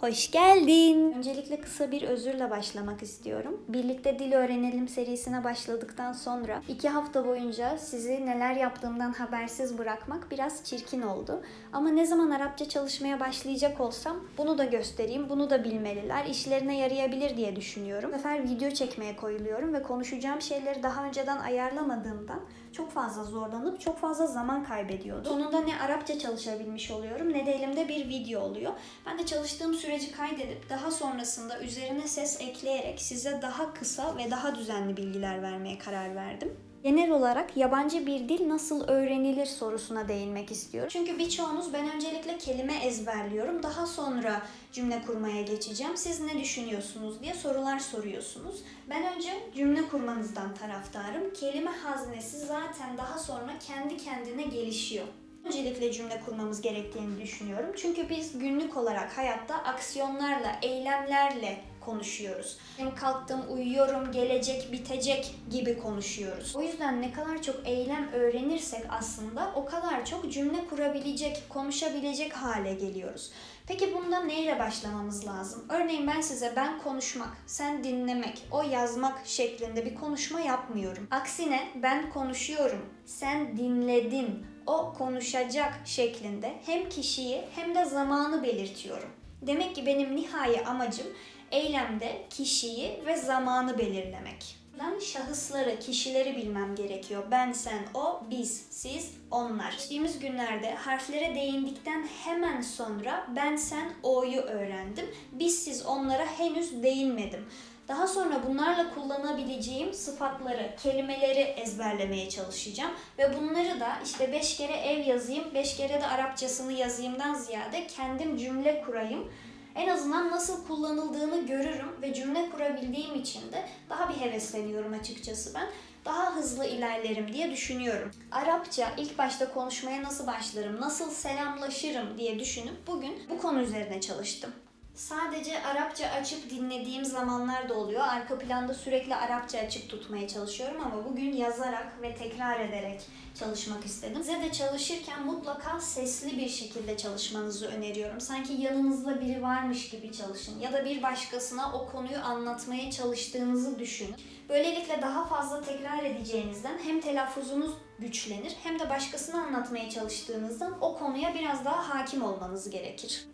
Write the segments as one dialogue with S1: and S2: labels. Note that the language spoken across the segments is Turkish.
S1: Hoş geldin. Öncelikle kısa bir özürle başlamak istiyorum. Birlikte Dil Öğrenelim serisine başladıktan sonra iki hafta boyunca sizi neler yaptığımdan habersiz bırakmak biraz çirkin oldu. Ama ne zaman Arapça çalışmaya başlayacak olsam bunu da göstereyim, bunu da bilmeliler, işlerine yarayabilir diye düşünüyorum. Bu sefer video çekmeye koyuluyorum ve konuşacağım şeyleri daha önceden ayarlamadığımdan çok fazla zorlanıp çok fazla zaman kaybediyordum. Sonunda ne Arapça çalışabilmiş oluyorum ne de elimde bir video oluyor. Ben de çalıştığım süreci kaydedip daha sonrasında üzerine ses ekleyerek size daha kısa ve daha düzenli bilgiler vermeye karar verdim. Genel olarak yabancı bir dil nasıl öğrenilir sorusuna değinmek istiyorum. Çünkü birçoğunuz ben öncelikle kelime ezberliyorum. Daha sonra cümle kurmaya geçeceğim. Siz ne düşünüyorsunuz diye sorular soruyorsunuz. Ben önce cümle kurmanızdan taraftarım. Kelime haznesi zaten daha sonra kendi kendine gelişiyor. Öncelikle cümle kurmamız gerektiğini düşünüyorum. Çünkü biz günlük olarak hayatta aksiyonlarla, eylemlerle konuşuyoruz. Hem kalktım, uyuyorum, gelecek, bitecek gibi konuşuyoruz. O yüzden ne kadar çok eylem öğrenirsek aslında o kadar çok cümle kurabilecek, konuşabilecek hale geliyoruz. Peki bunda neyle başlamamız lazım? Örneğin ben size ben konuşmak, sen dinlemek, o yazmak şeklinde bir konuşma yapmıyorum. Aksine ben konuşuyorum, sen dinledin, o konuşacak şeklinde hem kişiyi hem de zamanı belirtiyorum. Demek ki benim nihai amacım eylemde kişiyi ve zamanı belirlemek. Ben şahısları, kişileri bilmem gerekiyor. Ben, sen, o, biz, siz, onlar. Geçtiğimiz günlerde harflere değindikten hemen sonra ben, sen, o'yu öğrendim. Biz, siz, onlara henüz değinmedim. Daha sonra bunlarla kullanabileceğim sıfatları, kelimeleri ezberlemeye çalışacağım. Ve bunları da işte 5 kere ev yazayım, 5 kere de Arapçasını yazayımdan ziyade kendim cümle kurayım. En azından nasıl kullanıldığını görürüm ve cümle kurabildiğim için de daha bir hevesleniyorum açıkçası ben. Daha hızlı ilerlerim diye düşünüyorum. Arapça ilk başta konuşmaya nasıl başlarım, nasıl selamlaşırım diye düşünüp bugün bu konu üzerine çalıştım. Sadece Arapça açıp dinlediğim zamanlar da oluyor. Arka planda sürekli Arapça açık tutmaya çalışıyorum ama bugün yazarak ve tekrar ederek çalışmak istedim. Size de çalışırken mutlaka sesli bir şekilde çalışmanızı öneriyorum. Sanki yanınızda biri varmış gibi çalışın ya da bir başkasına o konuyu anlatmaya çalıştığınızı düşünün. Böylelikle daha fazla tekrar edeceğinizden hem telaffuzunuz güçlenir hem de başkasına anlatmaya çalıştığınızdan o konuya biraz daha hakim olmanız gerekir.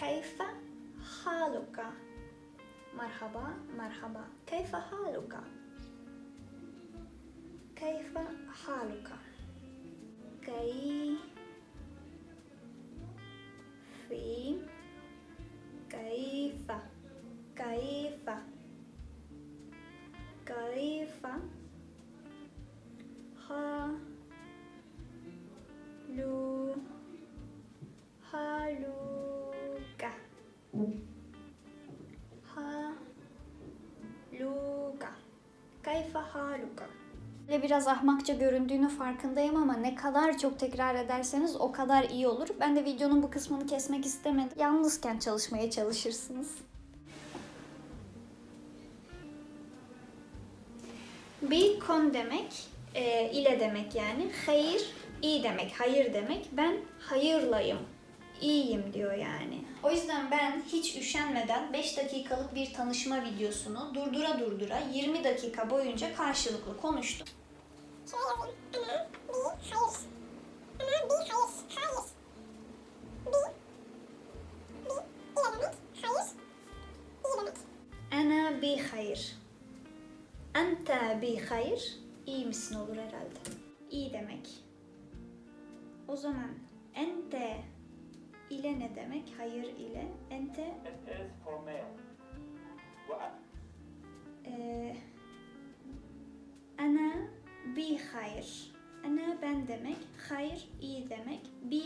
S1: Kayfa haluka? Merhaba, merhaba. Kayfa haluka? Kayfa haluka? Kay fi kayfa kayfa kayfa ha haluka Böyle biraz ahmakça göründüğünü farkındayım ama ne kadar çok tekrar ederseniz o kadar iyi olur. Ben de videonun bu kısmını kesmek istemedim. Yalnızken çalışmaya çalışırsınız. Bir kon demek, e, ile demek yani. Hayır, iyi demek, hayır demek. Ben hayırlayım, iyiyim diyor yani. O yüzden ben hiç üşenmeden 5 dakikalık bir tanışma videosunu durdura durdura 20 dakika boyunca karşılıklı konuştum. Ana bi hayır. Ente bi hayır. İyi misin olur herhalde. İyi demek. O zaman ente ile ne demek? Hayır ile. Ente
S2: It is for male. What?
S1: Ee, ana bi hayır. Ana ben demek, hayır iyi demek, bi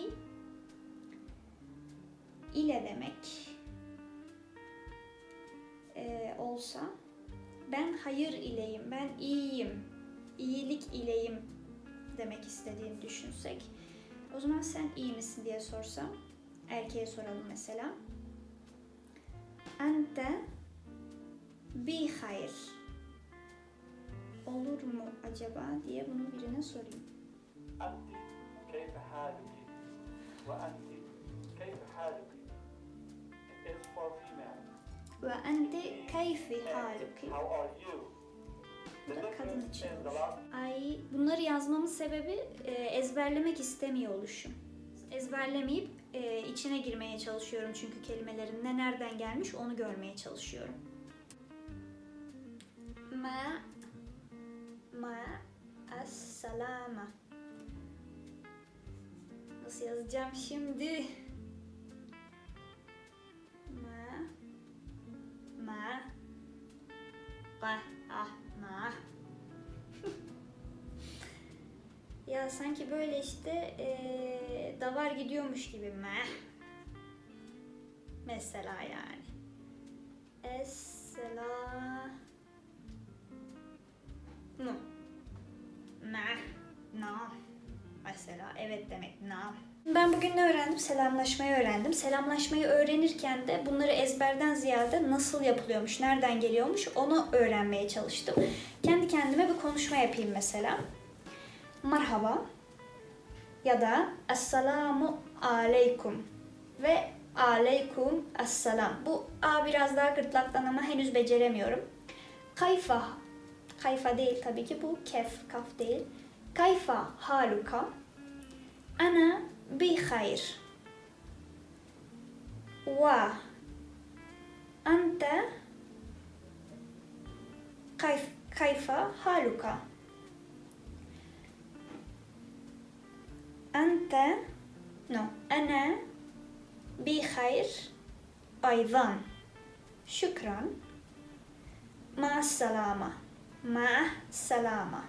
S1: ile demek ee, olsa ben hayır ileyim, ben iyiyim, iyilik ileyim demek istediğini düşünsek o zaman sen iyi misin diye sorsam Erkeğe soralım mesela. Ente bi hayır. Olur mu acaba diye bunu birine sorayım.
S2: Enti keyfe haluki ve enti keyfe haluki. It is for female.
S1: Ve enti keyfi haluki.
S2: How are you?
S1: da kadın için olur. Ay, bunları yazmamın sebebi e, ezberlemek istemiyor oluşum. Ezberlemeyip e, içine girmeye çalışıyorum çünkü kelimelerin ne nereden gelmiş onu görmeye çalışıyorum. Ma ma as salama. Nasıl yazacağım şimdi? Ma ma ah ah ma Ya sanki böyle işte eee davar gidiyormuş gibi meh. Mesela yani. Esela mu. Meh. Na. Mesela evet demek na. Ben bugün ne öğrendim? Selamlaşmayı öğrendim. Selamlaşmayı öğrenirken de bunları ezberden ziyade nasıl yapılıyormuş, nereden geliyormuş onu öğrenmeye çalıştım. Kendi kendime bir konuşma yapayım mesela merhaba ya da esselamu aleyküm ve aleyküm esselam. Bu A biraz daha gırtlaktan ama henüz beceremiyorum. Kayfa, kayfa değil tabii ki bu kef, kaf değil. Kayfa haluka? Ana bi hayr. Ve ente kayf, kayfa haluka? أنت؟ no أنا بخير أيضا. شكرا. مع السلامة. مع السلامة.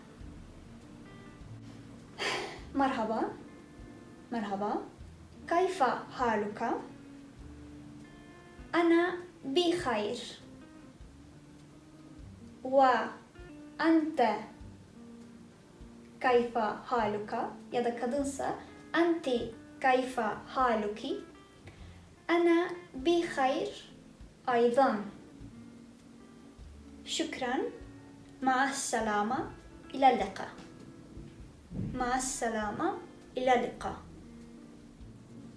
S1: مرحبا. مرحبا. كيف حالك؟ أنا بخير. وأنت kayfa haluka ya da kadınsa أنت كيف حالك؟ أنا بخير أيضا. شكرا. مع السلامة. إلى اللقاء. مع السلامة. إلى اللقاء.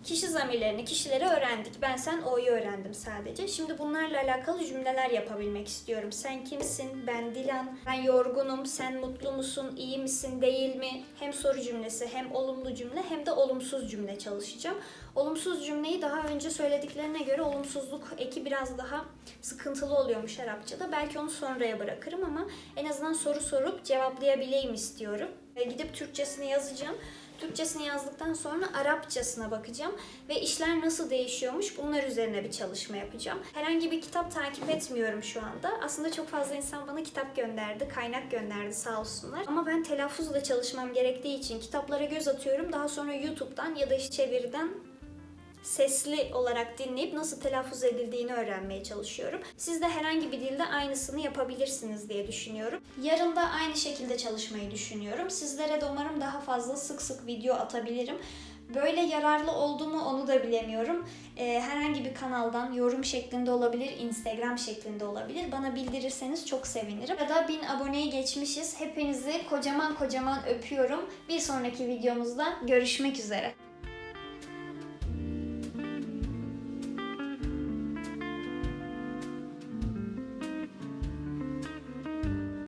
S1: Kişi zamirlerini, kişileri öğrendik. Ben sen o'yu öğrendim sadece. Şimdi bunlarla alakalı cümleler yapabilmek istiyorum. Sen kimsin? Ben Dilan. Ben yorgunum. Sen mutlu musun? İyi misin? Değil mi? Hem soru cümlesi, hem olumlu cümle, hem de olumsuz cümle çalışacağım. Olumsuz cümleyi daha önce söylediklerine göre olumsuzluk eki biraz daha sıkıntılı oluyormuş Arapçada. Belki onu sonraya bırakırım ama en azından soru sorup cevaplayabileyim istiyorum. Ve gidip Türkçesini yazacağım. Türkçesini yazdıktan sonra Arapçasına bakacağım ve işler nasıl değişiyormuş bunlar üzerine bir çalışma yapacağım. Herhangi bir kitap takip etmiyorum şu anda. Aslında çok fazla insan bana kitap gönderdi, kaynak gönderdi sağ olsunlar. Ama ben telaffuzla çalışmam gerektiği için kitaplara göz atıyorum. Daha sonra YouTube'dan ya da çeviriden sesli olarak dinleyip nasıl telaffuz edildiğini öğrenmeye çalışıyorum. Siz de herhangi bir dilde aynısını yapabilirsiniz diye düşünüyorum. Yarın da aynı şekilde çalışmayı düşünüyorum. Sizlere de umarım daha fazla sık sık video atabilirim. Böyle yararlı oldu mu onu da bilemiyorum. Ee, herhangi bir kanaldan yorum şeklinde olabilir, Instagram şeklinde olabilir. Bana bildirirseniz çok sevinirim. Ya da 1000 aboneyi geçmişiz. Hepinizi kocaman kocaman öpüyorum. Bir sonraki videomuzda görüşmek üzere.